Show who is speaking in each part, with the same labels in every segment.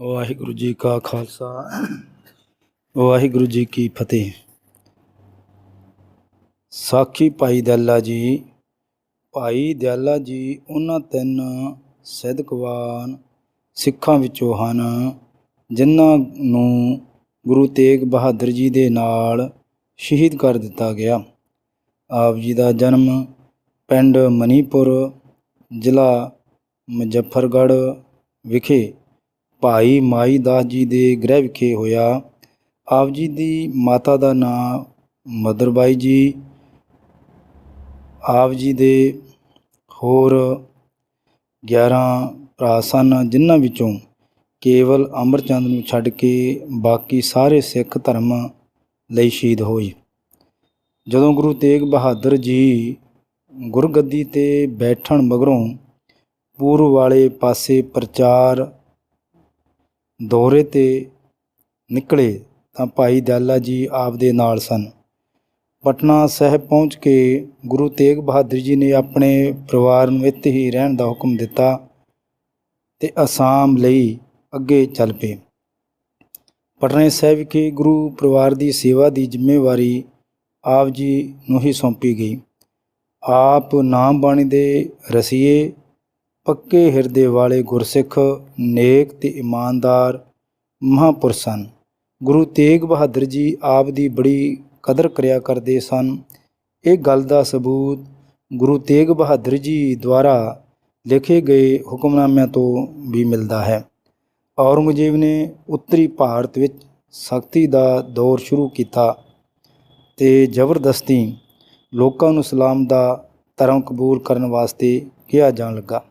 Speaker 1: ਵਾਹਿਗੁਰੂ ਜੀ ਕਾ ਖਾਲਸਾ, ਵਾਹਿਗੁਰੂ ਜੀ ਕੀ ਫਤਿਹ। ਸਾਖੀ ਭਾਈ ਦਇਆਲਾ ਜੀ, ਭਾਈ ਦਇਆਲਾ ਜੀ, ਉਹਨਾਂ ਤਿੰਨ ਸਿੱਧਕਵਾਨ ਸਿੱਖਾਂ ਵਿੱਚੋਂ ਹਨ, ਜਿਨ੍ਹਾਂ ਨੂੰ ਗੁਰੂ ਤੇਗ ਬਹਾਦਰ ਜੀ ਦੇ ਨਾਲ ਸ਼ਹੀਦ ਕਰ ਦਿੱਤਾ ਗਿਆ। ਆਪ ਜੀ ਦਾ ਜਨਮ ਪਿੰਡ ਮਨੀਪੁਰ, ਜ਼ਿਲ੍ਹਾ ਮੁਜ਼ੱਫਰਗੜ੍ਹ ਵਿਖੇ ਭਾਈ ਮਾਈ ਦਾਸ ਜੀ ਦੇ ਗ੍ਰਹਿ ਵਿਖੇ ਹੋਇਆ। ਆਪ ਜੀ ਦੀ ਮਾਤਾ ਦਾ ਨਾਮ ਮਦਰਬਾਈ ਜੀ, ਆਪ ਜੀ ਦੇ ਹੋਰ 11 ਭਰਾ ਸਨ, ਜਿਨ੍ਹਾਂ ਵਿੱਚੋਂ ਕੇਵਲ ਅਮਰਚੰਦ ਨੂੰ ਛੱਡ ਕੇ ਬਾਕੀ ਸਾਰੇ ਸਿੱਖ ਧਰਮ ਲਈ ਸ਼ਹੀਦ ਹੋਏ। ਜਦੋਂ ਗੁਰੂ ਤੇਗ ਬਹਾਦਰ ਜੀ ਗੁਰਗੱਦੀ ਤੇ ਬੈਠਣ ਮਗਰੋਂ ਪੂਰਬ ਵਾਲੇ ਪਾਸੇ ਪ੍ਰਚਾਰ ਦੌਰੇ ਤੇ ਨਿਕਲੇ ਤਾਂ ਭਾਈ ਦਇਆਲਾ ਜੀ ਆਪ ਦੇ ਨਾਲ ਸਨ। ਪਟਨਾ ਸਾਹਿਬ ਪਹੁੰਚ ਕੇ ਗੁਰੂ ਤੇਗ ਬਹਾਦਰ ਜੀ ਨੇ ਆਪਣੇ ਪਰਿਵਾਰ ਨੂੰ ਇੱਥੇ ਹੀ ਰਹਿਣ ਦਾ ਹੁਕਮ ਦਿੱਤਾ ਤੇ ਅਸਾਮ ਲਈ ਅੱਗੇ ਚੱਲ ਪਏ। ਪਟਨਾ ਸਾਹਿਬ ਵਿਖੇ ਗੁਰੂ ਪਰਿਵਾਰ ਦੀ ਸੇਵਾ ਦੀ ਜ਼ਿੰਮੇਵਾਰੀ ਆਪ ਜੀ ਨੂੰ ਹੀ ਸੌਂਪੀ ਗਈ। ਆਪ ਨਾਮ ਬਾਣੀ ਦੇ ਰਸੀਏ ਪੱਕੇ ਹਿਰਦੇ ਵਾਲੇ ਗੁਰਸਿੱਖ, ਨੇਕ ਤੇ ਇਮਾਨਦਾਰ ਮਹਾਂਪੁਰਸ਼ ਸਨ। ਗੁਰੂ ਤੇਗ ਬਹਾਦਰ ਜੀ ਆਪ ਦੀ ਬੜੀ ਕਦਰ ਕਰਿਆ ਕਰਦੇ ਸਨ। ਇਹ ਗੱਲ ਦਾ ਸਬੂਤ ਗੁਰੂ ਤੇਗ ਬਹਾਦਰ ਜੀ ਦੁਆਰਾ ਲਿਖੇ ਗਏ ਹੁਕਮਨਾਮਿਆਂ ਤੋਂ ਵੀ ਮਿਲਦਾ ਹੈ। ਔਰੰਗਜ਼ੇਬ ਨੇ ਉੱਤਰੀ ਭਾਰਤ ਵਿੱਚ ਸਖਤੀ ਦਾ ਦੌਰ ਸ਼ੁਰੂ ਕੀਤਾ ਤੇ ਜ਼ਬਰਦਸਤੀ ਲੋਕਾਂ ਨੂੰ ਇਸਲਾਮ ਦਾ ਧਰਮ ਕਬੂਲ ਕਰਨ ਵਾਸਤੇ ਕਿਹਾ ਜਾਣ ਲੱਗਾ।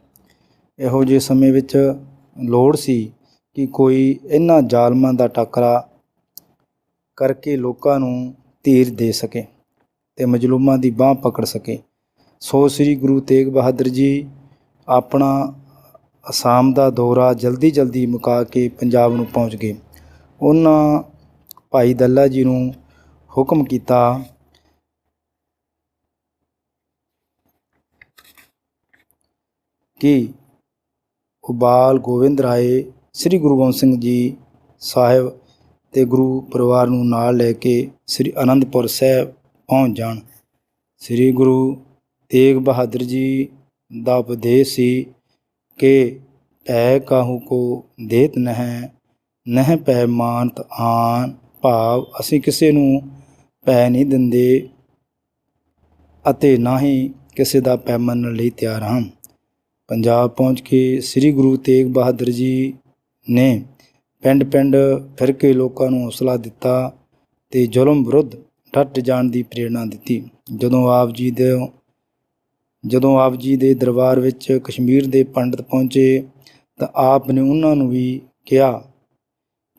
Speaker 1: ਇਹੋ ਜਿਹੇ ਸਮੇਂ ਵਿੱਚ ਲੋੜ ਸੀ ਕਿ ਕੋਈ ਇਹਨਾਂ ਜ਼ਾਲਮਾਂ ਦਾ ਟਾਕਰਾ ਕਰਕੇ ਲੋਕਾਂ ਨੂੰ ਧੀਰ ਦੇ ਸਕੇ ਤੇ ਮਜਲੂਮਾਂ ਦੀ ਬਾਹ ਪਕੜ ਸਕੇ। ਸੋ ਸ੍ਰੀ ਗੁਰੂ ਤੇਗ ਬਹਾਦਰ ਜੀ ਆਪਣਾ ਅਸਾਮ ਦਾ ਦੌਰਾ ਜਲਦੀ ਜਲਦੀ ਮੁਕਾ ਕੇ ਪੰਜਾਬ ਨੂੰ ਪਹੁੰਚ ਗਏ। ਉਹਨਾਂ ਭਾਈ ਦੱਲਾ ਜੀ ਨੂੰ ਹੁਕਮ ਕੀਤਾ ਕਿ ਉਬਾਲ ਗੋਬਿੰਦ ਰਾਏ, ਸ੍ਰੀ ਗੁਰੂ ਗੋਬਿੰਦ ਸਿੰਘ ਜੀ ਸਾਹਿਬ ਤੇ ਗੁਰੂ ਪਰਿਵਾਰ ਨੂੰ ਨਾਲ ਲੈ ਕੇ ਸ੍ਰੀ ਅਨੰਦਪੁਰ ਸਾਹਿਬ ਪਹੁੰਚ ਜਾਣ। ਸ੍ਰੀ ਗੁਰੂ ਤੇਗ ਬਹਾਦਰ ਜੀ ਦਾ ਉਪਦੇਸ਼ ਸੀ ਕਿ ਭੈ ਕਾਹੂ ਕੋ ਦੇਤ ਨਹਿ ਨਹਿ ਪੈ ਮਾਨਤ ਆਨ ਭਾਵ, ਅਸੀਂ ਕਿਸੇ ਨੂੰ ਪੈ ਨਹੀਂ ਦਿੰਦੇ ਅਤੇ ਨਾ ਹੀ ਕਿਸੇ ਦਾ ਪੈ ਮੰਨਣ ਲਈ ਤਿਆਰ ਹਾਂ। ਪੰਜਾਬ ਪਹੁੰਚ ਕੇ ਸ੍ਰੀ ਗੁਰੂ ਤੇਗ ਬਹਾਦਰ ਜੀ ਨੇ ਪਿੰਡ ਪਿੰਡ ਫਿਰ ਕੇ ਲੋਕਾਂ ਨੂੰ ਹੌਸਲਾ ਦਿੱਤਾ ਤੇ ਜ਼ੁਲਮ ਵਿਰੁੱਧ ਡਟ ਜਾਣ ਦੀ ਪ੍ਰੇਰਣਾ ਦਿੱਤੀ। ਜਦੋਂ ਆਪ ਜੀ ਦੇ ਜਦੋਂ ਆਪ ਜੀ ਦੇ ਦਰਬਾਰ ਵਿੱਚ ਕਸ਼ਮੀਰ ਦੇ ਪੰਡਤ ਪਹੁੰਚੇ ਤਾਂ ਆਪ ਨੇ ਉਹਨਾਂ ਨੂੰ ਵੀ ਕਿਹਾ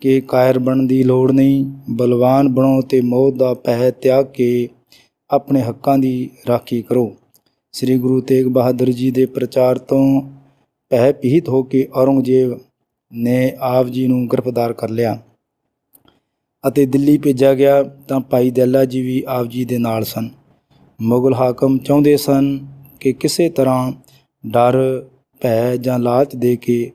Speaker 1: ਕਿ ਕਾਇਰ ਬਣਨ ਦੀ ਲੋੜ ਨਹੀਂ, ਬਲਵਾਨ ਬਣੋ ਤੇ ਮੌਤ ਦਾ ਪਹਿ ਤਿਆਗ ਕੇ ਆਪਣੇ ਹੱਕਾਂ ਦੀ ਰਾਖੀ ਕਰੋ। ਸ੍ਰੀ ਗੁਰੂ ਤੇਗ ਬਹਾਦਰ ਜੀ ਦੇ ਪ੍ਰਚਾਰ ਤੋਂ ਭੈ ਭੀਤ ਹੋ ਕੇ ਔਰੰਗਜ਼ੇਬ ਨੇ ਆਪ ਜੀ ਨੂੰ ਗ੍ਰਿਫਤਾਰ ਕਰ ਲਿਆ ਅਤੇ ਦਿੱਲੀ ਭੇਜਿਆ ਗਿਆ ਤਾਂ ਭਾਈ ਦੈਲਾ ਜੀ ਵੀ ਆਪ ਜੀ ਦੇ ਨਾਲ ਸਨ। ਮੁਗਲ ਹਾਕਮ ਚਾਹੁੰਦੇ ਸਨ ਕਿ ਕਿਸੇ ਤਰ੍ਹਾਂ ਡਰ, ਭੈ ਜਾਂ ਲਾਲਚ ਦੇ ਕੇ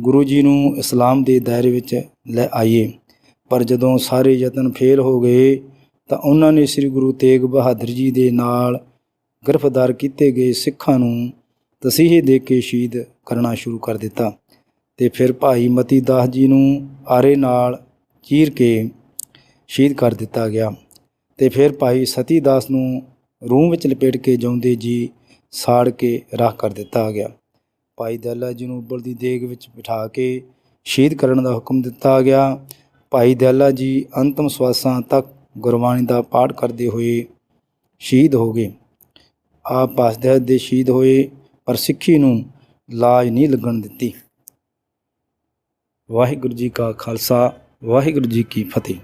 Speaker 1: ਗੁਰੂ ਜੀ ਨੂੰ ਇਸਲਾਮ ਦੇ ਦਾਇਰੇ ਵਿੱਚ ਲੈ ਆਈਏ। ਪਰ ਜਦੋਂ ਸਾਰੇ ਯਤਨ ਫੇਲ ਹੋ ਗਏ ਤਾਂ ਉਹਨਾਂ ਨੇ ਸ੍ਰੀ ਗੁਰੂ ਤੇਗ ਬਹਾਦਰ ਜੀ ਦੇ ਨਾਲ ਗ੍ਰਿਫਤਾਰ ਕੀਤੇ ਗਏ ਸਿੱਖਾਂ ਨੂੰ ਤਸੀਹੇ ਦੇ ਕੇ ਸ਼ਹੀਦ ਕਰਨਾ ਸ਼ੁਰੂ ਕਰ ਦਿੱਤਾ ਤੇ ਫਿਰ ਭਾਈ ਮਤੀ ਦਾਸ ਜੀ ਨੂੰ ਆਰੇ ਨਾਲ ਚੀਰ ਕੇ ਸ਼ਹੀਦ ਕਰ ਦਿੱਤਾ ਗਿਆ ਤੇ ਫਿਰ ਭਾਈ ਸਤੀ ਦਾਸ ਨੂੰ ਰੂਹ ਵਿੱਚ ਲਪੇਟ ਕੇ ਜਿਉਂਦੇ ਜੀ ਸਾੜ ਕੇ ਰਾਖ ਕਰ ਦਿੱਤਾ ਗਿਆ। ਭਾਈ ਦਇਆਲਾ ਜੀ ਨੂੰ ਉਬਲਦੀ ਦੇਗ ਵਿੱਚ ਬਿਠਾ ਕੇ ਸ਼ਹੀਦ ਕਰਨ ਦਾ ਹੁਕਮ ਦਿੱਤਾ ਗਿਆ। ਭਾਈ ਦਇਆਲਾ ਜੀ ਅੰਤਮ ਸਵਾਸਾਂ ਤੱਕ ਗੁਰਬਾਣੀ ਦਾ ਪਾਠ ਕਰਦੇ ਹੋਏ ਸ਼ਹੀਦ ਹੋ ਗਏ। ਆਪ ਪਾਸਦਿਆ ਦੇ ਸ਼ਹੀਦ ਹੋਏ, ਪਰ ਸਿੱਖੀ ਨੂੰ ਲਾਜ ਨਹੀਂ ਲੱਗਣ ਦਿੱਤੀ। ਵਾਹਿਗੁਰੂ ਜੀ ਕਾ ਖਾਲਸਾ, ਵਾਹਿਗੁਰੂ ਜੀ ਕੀ ਫਤਿਹ।